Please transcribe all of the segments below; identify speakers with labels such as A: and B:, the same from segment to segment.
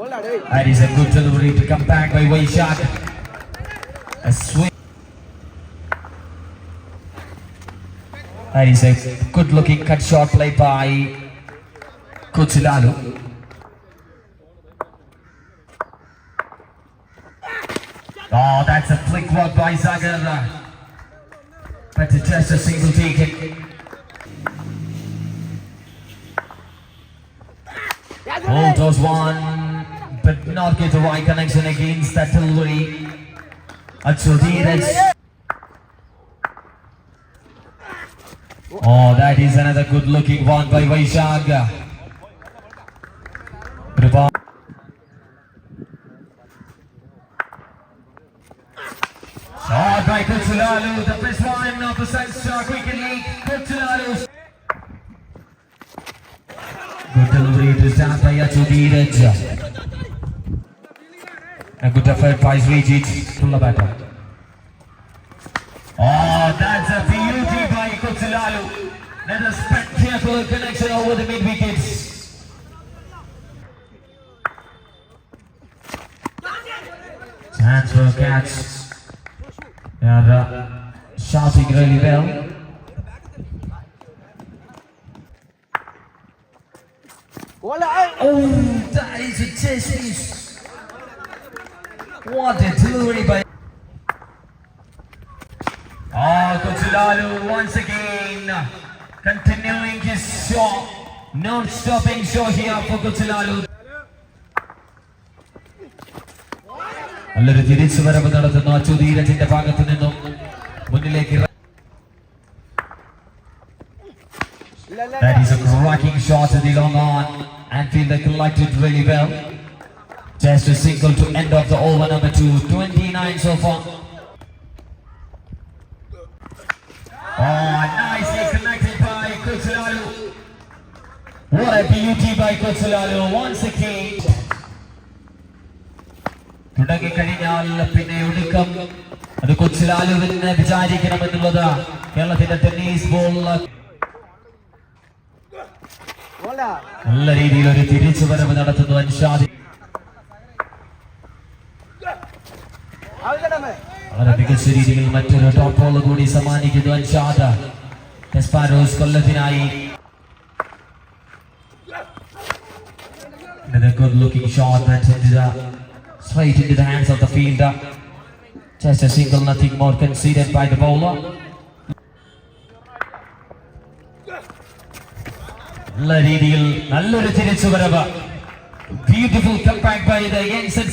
A: That is a good delivery to come back by Vaishak. A swing. That is a good looking cut shot play by Kuchilalu. Oh, that's a flick work by Zagar. But it's just a single take. Hold those one, but not get the right connection against that delivery. Achudhiraj. Oh, that is another good looking one by Vaishag. Rupa. Shot by Kutsulalu, the best one of the Sunshine Cricket League. Kutsulalu. Good delivery to start by Achudhiraj. A good effort by Srijit. Pull the batter. Oh, that's a beauty by Kutsilalu. Let a spectacular connection over the mid wickets. Chance for a catch. They are uh, shouting really well. Oh, that is a chase miss. What a delivery by. Oh, Kuchulalu once again continuing his shot, non-stopping shot here for Kuchulalu. നല്ലൊരു തിരിച്ചു വരവ് നടത്തുന്നു അച്ചുധീരജിന്റെ ഭാഗത്തു നിന്നും മുന്നിലേക്ക് ഇറ- That is a cracking shot in the long on. Anfield they collected really well. Just a single to end of the over number two. 29 so far. Oh, nicely connected by Kutsulalu. What a beauty by Kutsulalu once again. തുടങ്ങിക്കഴിഞ്ഞാൽ പിന്നെ ഒടുക്കം അത് കൊച്ചിലാലുവിന് വിചാരിക്കണമെന്നുള്ളത് കേരളത്തിന്റെ tennis ball നല്ല രീതിയിൽ ഒരു തിരിച്ചുവരവ് നടത്തുന്നു അൻഷാദ് വളരെ മികച്ച രീതിയിൽ മറ്റൊരു ടോപ്പ് ബോൾ കൂടി സമ്മാനിക്കുന്നു Anshad ടെസ്പാരോസ് കൊല്ലത്തിനായി Another good looking shot that ended up straight into the hands of the fielder. Just a single, nothing more conceded by the bowler. നല്ല രീതിയിൽ നല്ലൊരു തിരിച്ചുവരവ് beautiful comeback by the യങ്സൺ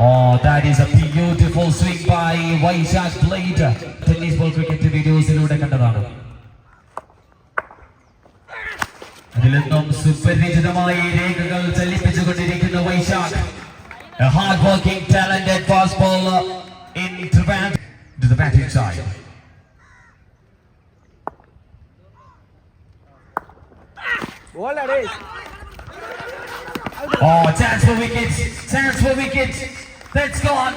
A: Oh, that is a beautiful swing by Vaishak Blade. Tennis ball cricket വീഡിയോസിലൂടെ കണ്ടതാണ് അതിൽ നിന്നും സുപരിചിതമായി രേഖകൾ ചലിപ്പിച്ചുകൊണ്ടിരിക്കുന്ന Vaishakh A hard working, talented fast bowler in Trivandrum to the batting side. Oh, chance for wickets, chance for wickets. That's gone.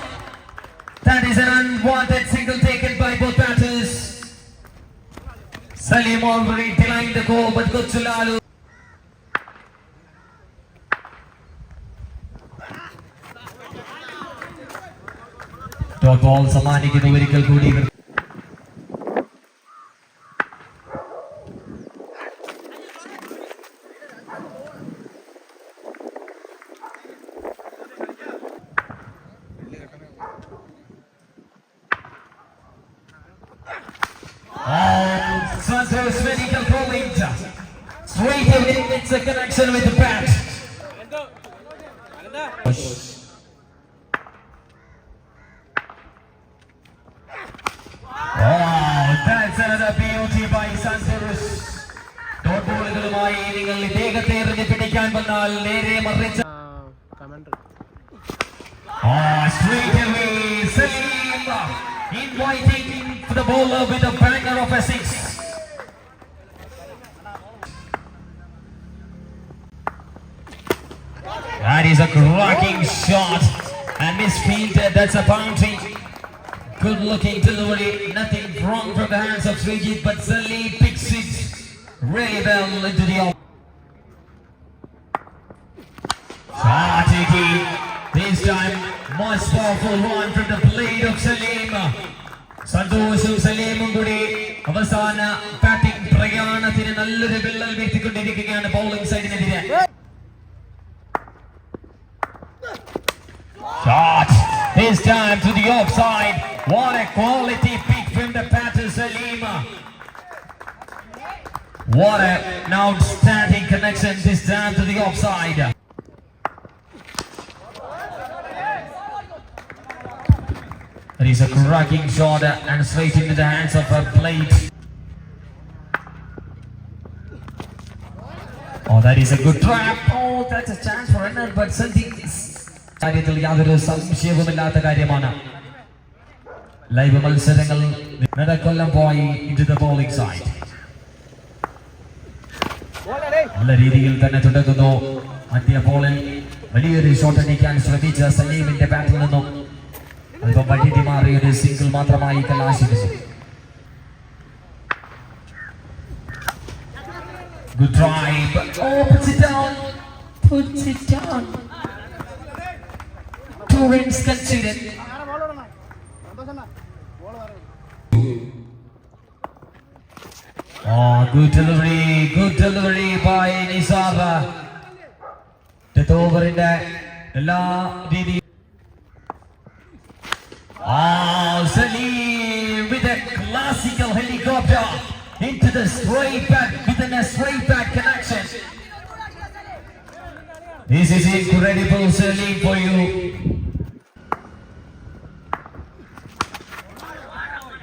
A: That is an unwanted single taken by both batters. Salim already denying the goal, but Kutsulalu. Dot ball സമ്മാനിക്കുന്നു ഒരിക്കൽ കൂടി ഇവർ Oh, Santos medical point. Straight away, it's a connection with the bat. Oh, that's another beauty by Santos. Dot ബോളുകളുമായി നിങ്ങൾ ഇദ്ദേഹത്തെ എറിഞ്ഞ് പിടിക്കാൻ വന്നാൽ നേരെ മറിച്ച
B: commander
A: Oh, straight away, Salim inviting for the bowler with a banger of a six. is a cracking shot and misfielded. That's a boundary. Good looking delivery. Nothing wrong from the hands of Srijit, but Salim picks it really well into the off. Shatiki. This time, much powerful one from the blade of Salim. സന്തോഷും സലീമും കൂടി അവസാന batting പ്രയാണത്തിന് നല്ലൊരു വിള്ളൽ വീഴ്ത്തിക്കൊണ്ടിരിക്കുകയാണ് bowling സൈഡിനെതിരെ Shot. This time to the offside. What a quality pick from the batter Salima. What a- an outstanding connection this time to the offside. It is a cracking shot and straight into the hands of a plate. Oh, that is a good trap. Oh, that's a chance for another, but something കാര്യത്തിൽ യാതൊരു സംശയവുമില്ലാത്ത കാര്യമാണ് live മത്സരങ്ങൾ നിരക്കൊല്ലം പോയി the bowling side നല്ല രീതിയിൽ തന്നെ തുടങ്ങുന്നു മധ്യ ബോളിൽ വലിയൊരു ഷോട്ട് അടിക്കാൻ ശ്രമിച്ച സലീമിന്റെ ബാറ്റിൽ നിന്നും അല്പം വൈദ്യുതി മാറി ഒരു സിംഗിൾ മാത്രമായി കലാശിച്ചു Good drive. Oh, puts it down. Puts it down. Two runs conceded. Oh, ah, good delivery, good delivery by Nisaba. Death over in that. La Didi. Oh, Salim with a classical helicopter into the straight back, within a straight back connection. This is incredible, Salim, for you.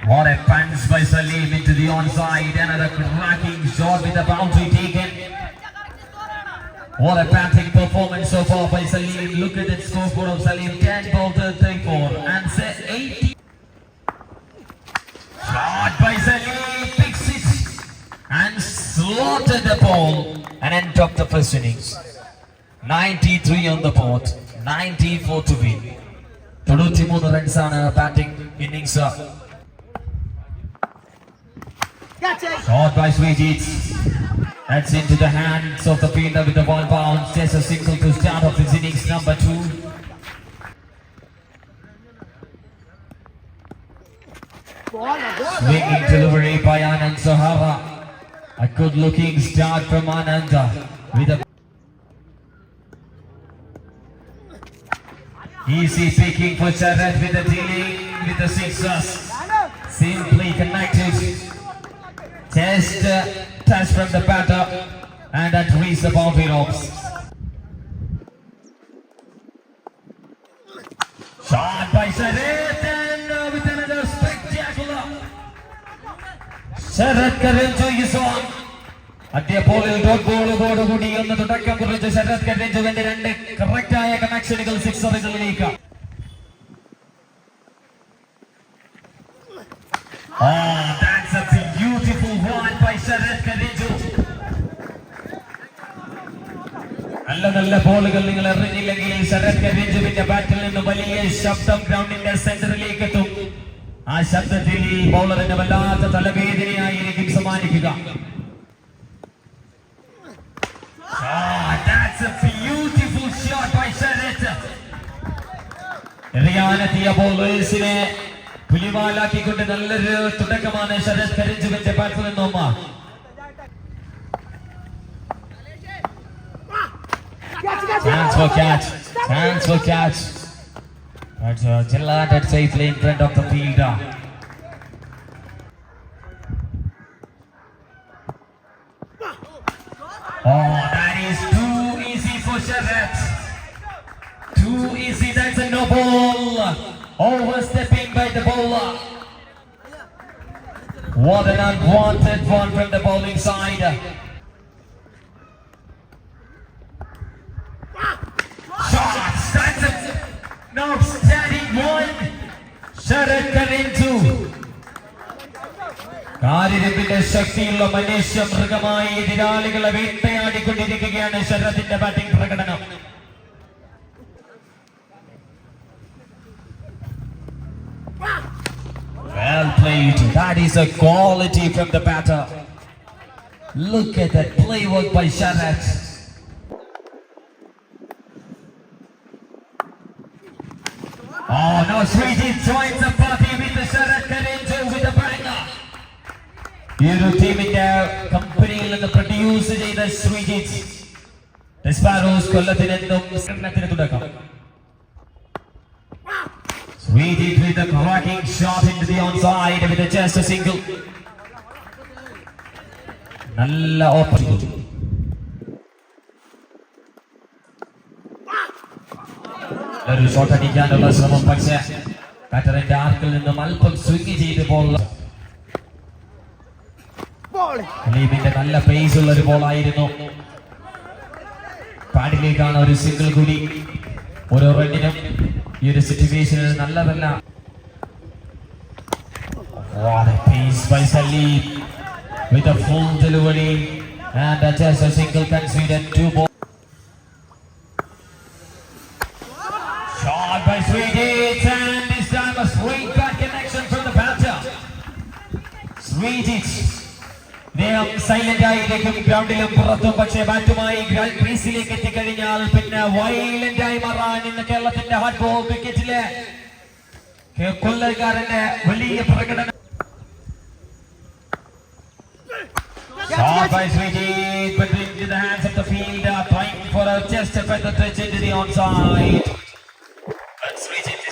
A: What a punch by Salim into the onside. Another cracking shot with the boundary taken. What a batting performance so far by Salim. Look at that scoreboard of Salim. 10 ball to 34 and set 80. Shot by Salim. Picks it and slaughtered the ball and end of the first innings. 93 on the board. 94 to win. തൊണ്ണൂറ്റിമൂന്ന് റൺസാണ് batting innings Shot by Swijit. That's into the hands of the fielder with the ball bounce. Just a single to start off his innings number two. Swinging delivery by Anand Sahara. A good looking start from Ananda with a easy picking for Charat with a dealing with the sixers. Simply connected. Just uh, touch from the batter and that reach the boundary ropes. Shot by Sharat and uh, with another spectacular. Sharat Karenju is on. അതേ ബോളിൽ dot ബോളോടുകൂടി ഒന്ന് തുടക്കം കുറിച്ച് ശരത് കരഞ്ജുവിന്റെ രണ്ട് കറക്റ്റായ കണക്ഷനുകൾ സിക്സറുകളിലേക്ക് Oh, നല്ല ബോളുകൾ നിങ്ങൾ എറിഞ്ഞില്ലെങ്കിൽ ശരത് കരഞ്ജുവിന്റെ ബാറ്റിൽ നിന്ന് വലിയ ശബ്ദം ഗ്രൗണ്ടിന്റെ സെന്ററിലേക്ക് എത്തും. ആ ശബ്ദത്തിൽ ഈ ബൗളറിന് വല്ലാത്ത തലവേദനയായിരിക്കും സമ്മാനിക്കുക. എറിയാനെത്തിയ ബോളേഴ്സിനെ പുലിവാലാക്കിക്കൊണ്ട് നല്ലൊരു തുടക്കമാണ് ശരത്. കരിഞ്ചുവിന്റെ ബാറ്റിൽ നിന്നും. Chance for catch. Chance for catch. But uh, Jillanded safely in front of the fielder. Oh, that is too easy for Sharat. Too easy. That's a no ball. Overstepping by the bowler. What an unwanted one from the bowling side. Shots. That's a, an outstanding one. Sharat Karintu. കാര്യരപ്പിന്റെ ശക്തിയുള്ള മനുഷ്യ മൃഗമായി എതിരാളികളെ വേട്ടയാടിക്കൊണ്ടിരിക്കുകയാണ് ശരത്തിന്റെ batting പ്രകടനം Well played. That is a quality from the batter. Look at that play work by Sharat. Oh no, Srijit joins the party with the Sharat Karinju with the banger. ഈ ഒരു ടീമിന്റെ കമ്പനിയിൽ നിന്ന് പ്രൊഡ്യൂസ് ചെയ്ത ശ്രീജിത്ത് ഡെസ്പാരോസ് കൊല്ലത്തിനെന്നും സംഘടനത്തിന് തുടക്കം Srijit with a cracking shot into the onside with a just a single. നല്ല opening ഒരു shot അടിക്കാനുള്ള ശ്രമം പക്ഷേ ബാറ്ററിന്റെ ആർക്കിൽ നിന്നും അല്പം സ്വിംഗ് ചെയ്ത് ബോൾ ലീബിന്റെ നല്ല പേസ് ഉള്ള ഒരു ബോളായിരുന്നു പാഡിലേക്കാണ് ഒരു സിംഗിൾ കൂടി. ഓരോ റണ്ണിനും ഈ ഒരു സിറ്റുവേഷനിൽ നല്ലതല്ല. What a pace by Salim. With a full delivery and just a single conceded two ball. ഗ്രൗണ്ടിലും പുറത്തും പക്ഷേ ബാറ്റുമായി ക്രീസിലേക്ക് എത്തിക്കഴിഞ്ഞാൽ പിന്നെ വൈലന്റ് ആയി മാറാൻ ഇന്ന് കേരളത്തിന്റെ ഹാർഡ് ബോൾ ക്രിക്കറ്റിലെ കെ- കൊല്ലക്കാരന്റെ വലിയ പ്രകടനം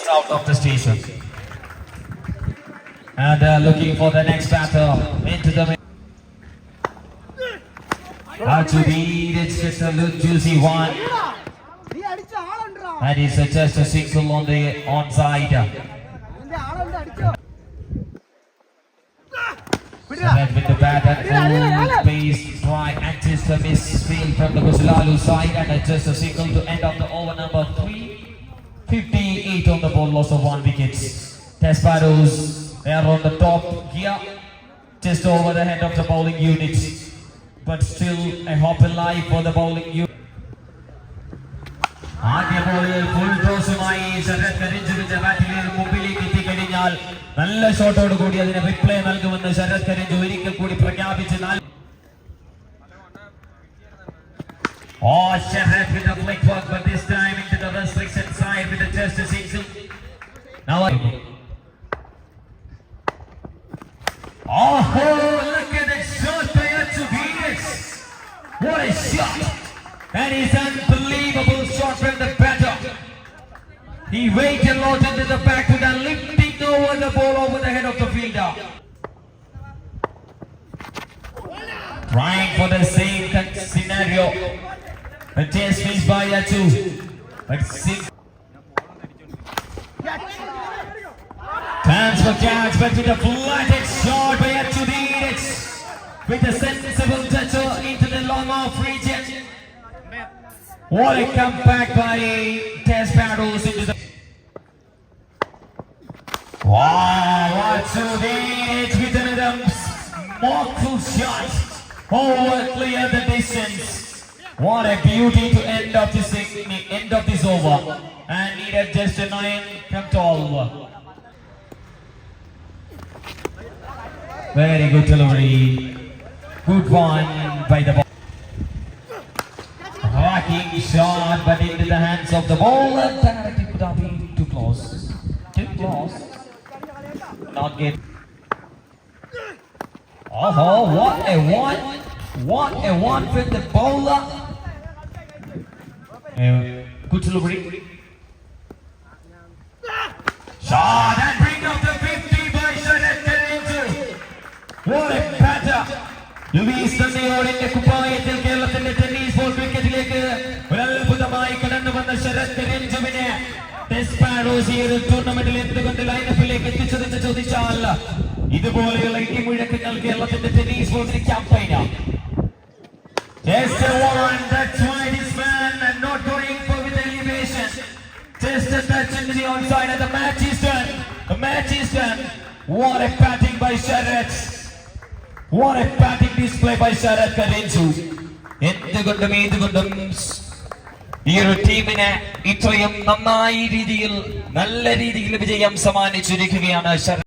A: out of the station. And uh, looking for the next battle into the how to beat it's just a little juicy one. And it's uh, just a single on the
B: on side.
A: Seven with the bat at full pace, try and just a miss field from the Kusilalu side and just a single to end up the over number three, fifty-eight on the ball, loss of one wickets. Test battles. they are on the top gear, just over the head of the bowling unit. But still a hope in life for the bowling unit. ആദ്യ ബോളിൽ full ടോസുമായി Sarath കരിഞ്ചുവിന്റെ ബാറ്റിംഗിൽ മുമ്പിലേക്ക് എത്തിക്കഴിഞ്ഞാൽ നല്ല ഷോട്ടോട് കൂടി അതിന് reply നൽകുമെന്ന് ശരത് കരിഞ്ചു ഒരിക്കൽ കൂടി പ്രഖ്യാപിച്ച് നാല് Oh, Sharath with a flick work, but this time into the restriction side with a just a single. Now, I- Yatu. But six. Chance for catch, but with a flatted shot by Yatu With a sensible touch into the long off region. What a comeback by Test Paddles into the. Wow, Yatu with another smockful shot. Over clear the distance. What a beauty to end of this end of this over. And needed just a nine from 12. Very good delivery. Good one by the ball. Rocking shot, but into the hands of the bowler. That it could too close. Too close. Not get. Oh, oh, what a one! What a one from the bowler. Delivery. Shot and bring up the 50 by. What a batter! Louis തന്നെയോടിന്റെ കുപ്പായത്തിൽ കേരളത്തിന്റെ tennis ball ക്രിക്കറ്റിലേക്ക് ഒരു അത്ഭുതമായി കടന്നു വന്ന ശരത് രഞ്ജുവിനെ ടൂർണമെന്റിൽ എന്തുകൊണ്ട് ലൈനപ്പിലേക്ക് എത്തിച്ചതെന്ന് ചോദിച്ചാൽ ഇതുപോലെയുള്ള ഇടിമുഴക്കങ്ങൾ കേരളത്തിന്റെ ടെന്നീസ് ബോർഡിന് ക്യാമ്പയിനാണ് Just into the onside and the match is done. The match is done. What a batting by Sharat. What a batting display by Sharat Karinju. എന്തുകൊണ്ടും ഏതുകൊണ്ടും ഈ ഒരു ടീമിന് ഇത്രയും നന്നായി രീതിയിൽ നല്ല രീതിയിൽ വിജയം സമ്മാനിച്ചിരിക്കുകയാണ് ശരത്